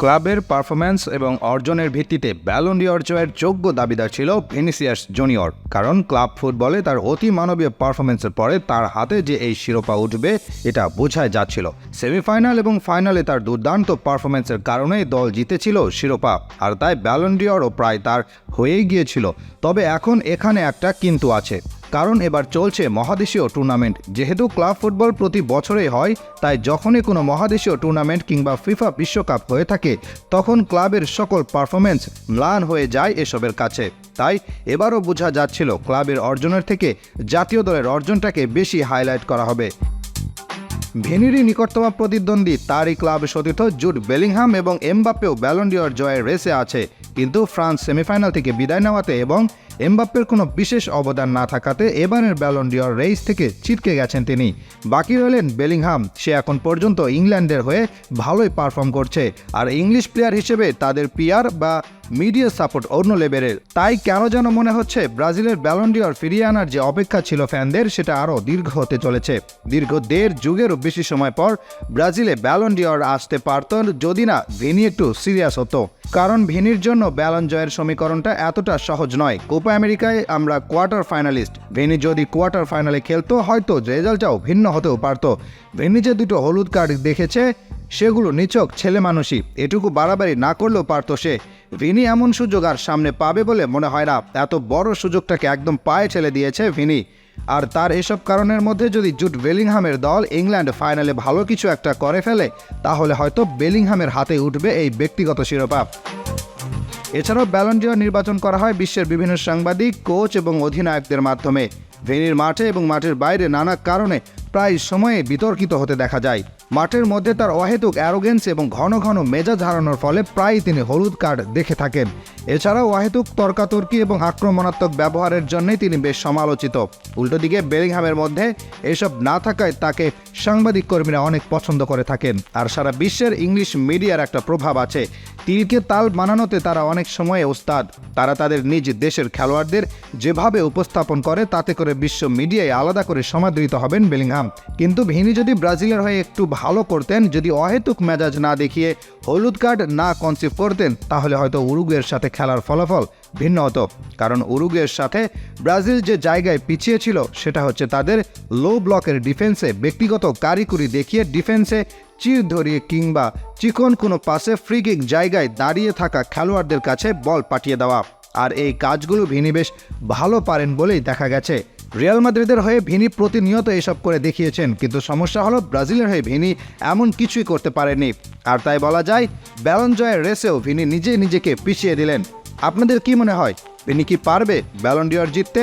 ক্লাবের পারফরম্যান্স এবং অর্জনের ভিত্তিতে ব্যালন ডিওর জয়ের যোগ্য দাবিদার ছিল ভিনিসিয়াস জুনিয়র। কারণ ক্লাব ফুটবলে তার অতি মানবীয় পারফরম্যান্সের পরে তার হাতে যে এই শিরোপা উঠবে, এটা বোঝাই যাচ্ছিল। সেমিফাইনাল এবং ফাইনালে তার দুর্দান্ত পারফরম্যান্সের কারণেই দল জিতেছিল শিরোপা, আর তাই ব্যালন ডিওরও প্রায় তার হয়েই গিয়েছিল। তবে এখন এখানে একটা কিন্তু আছে। কারণ এবার চলছে মহাদেশীয় টুর্নামেন্ট। যেহেতু ক্লাব ফুটবল প্রতি বছরেই হয়, তাই যখনই কোনো মহাদেশীয় টুর্নামেন্ট কিংবা ফিফা বিশ্বকাপ হয়ে থাকে, তখন ক্লাবের সকল পারফরমেন্স ম্লান হয়ে যায় এসবের কাছে। তাই এবারও বোঝা যাচ্ছিল ক্লাবের অর্জনের থেকে জাতীয় দলের অর্জনটাকে বেশি হাইলাইট করা হবে। ভেনিরই নিকটতম প্রতিদ্বন্দ্বী তারই ক্লাব সতীর্থ জুড বেলিংহাম এবং এমবাপ্পেও ব্যালন্ডিয়র জয়ের রেসে আছে। কিন্তু ফ্রান্স সেমিফাইনাল থেকে বিদায় নেওয়াতে এবং এমবাপ্পের কোনো বিশেষ অবদান না থাকাতে এবারের ব্যালন্ডিয়র রেস থেকে ছিটকে গেছেন তিনি। বাকি রইলেন বেলিংহাম। সে এখন পর্যন্ত ইংল্যান্ডের হয়ে ভালোই পারফর্ম করছে। আর ইংলিশ প্লেয়ার হিসেবে তাদের পিয়ার বা মিডিয়া সাপোর্ট অন্য লেভেলের তাই কেন যেন মনে হচ্ছে ব্রাজিলের ব্যালন্ডিয়র ফিরিয়ে আনার যে অপেক্ষা ছিল ফ্যানদের, সেটা আরও দীর্ঘ হতে চলেছে। দীর্ঘ দেড় যুগেরও বেশি সময় পর ব্রাজিলে ব্যালন্ডিয়র আসতে পারত যদি না ভেনি একটু সিরিয়াস হতো। কারণ ভেনির জন্য ব্যালন জয়ের সমীকরণটা এতটা সহজ নয়। কোপা আমেরিকায় আমরা কোয়ার্টার ফাইনালিস্ট। ভেনি যদি কোয়ার্টার ফাইনালে খেলতো, হয়তো রেজাল্টটাও ভিন্ন হতেও পারতো। ভেনি যে দুটো হলুদ কার্ড দেখেছে, সেগুলো নিচক ছেলে মানুষই। এটুকু বাড়াবাড়ি না করলেও পারতো সে। ভিনি এমন সুযোগ আর সামনে পাবে বলে মনে হয় না। এত বড় সুযোগটাকে একদম পায়ে ঠেলে দিয়েছে ভিনি। আর তার এসব কারণের মধ্যে যদি জুট বেলিংহামের দল ইংল্যান্ড ফাইনালে ভালো কিছু একটা করে ফেলে, তাহলে হয়তো বেলিংহামের হাতে উঠবে এই ব্যক্তিগত শিরোপা। এছাড়াও ব্যালন্ডিয়র নির্বাচন করা হয় বিশ্বের বিভিন্ন সাংবাদিক, কোচ এবং অধিনায়কদের মাধ্যমে। ভেনির মাঠে এবং মাঠের বাইরে নানা কারণে প্রায় সময়ে বিতর্কিত হতে দেখা যায়। মাঠের মধ্যে তার অহেতুক অ্যারোগেন্স এবং ঘন ঘন মেজাজ হারানোর ফলে প্রায়ই তিনি হলুদ কার্ড দেখে থাকেন। এছাড়াও অহেতুক তর্কাতর্কি এবং আক্রমণাত্মক ব্যবহারের জন্যই তিনি বেশ সমালোচিত। উল্টো দিকে বেলিংহামের মধ্যে এসব না থাকায় তাকে সাংবাদিক কর্মীরা অনেক পছন্দ করে থাকেন। আর সারা বিশ্বের ইংলিশ মিডিয়ার একটা প্রভাব আছে। তীরকে তাল বানানোতে তারা অনেক সময় ওস্তাদ। তারা তাদের নিজ দেশের খেলোয়াড়দের যেভাবে উপস্থাপন করে, তাতে করে বিশ্ব মিডিয়ায় আলাদা করে সমাদৃত হবেন বেলিংহাম। কিন্তু ভিনি যদি ব্রাজিলের হয়ে একটু ভালো করতেন, যদি অহেতুক মেজাজ না দেখিয়ে হলুদ কার্ড না কনসিভ করতেন, তাহলে হয়তো উরুগুয়ের সাথে খেলার ফলাফল ভিন্ন হতো। কারণ উরুগুয়ের সাথে ব্রাজিল যে জায়গায় পিছিয়ে ছিল, সেটা হচ্ছে তাদের লো ব্লকের ডিফেন্সে ব্যক্তিগত কারিকুরি দেখিয়ে ডিফেন্সে চির ধরিয়ে কিংবা চিকন কোনো পাশে ফ্রি কিক জায়গায় দাঁড়িয়ে থাকা খেলোয়াড়দের কাছে বল পাঠিয়ে দেওয়া। আর এই কাজগুলো ভিনি বেশ ভালো পারেন বলেই দেখা গেছে। রিয়াল মাদ্রিদের হয়ে ভিনি প্রতিনিয়ত এসব করে দেখিয়েছেন, কিন্তু সমস্যা হলো ব্রাজিলের হয়ে ভিনি এমন কিছুই করতে পারেনি আর তাই বলা যায়, ব্যালন জয়ের রেসেও ভিনি নিজে নিজেকে পিছিয়ে দিলেন। আপনাদের কি মনে হয়, ভিনি কি পারবে ব্যালন ডিওর জিততে?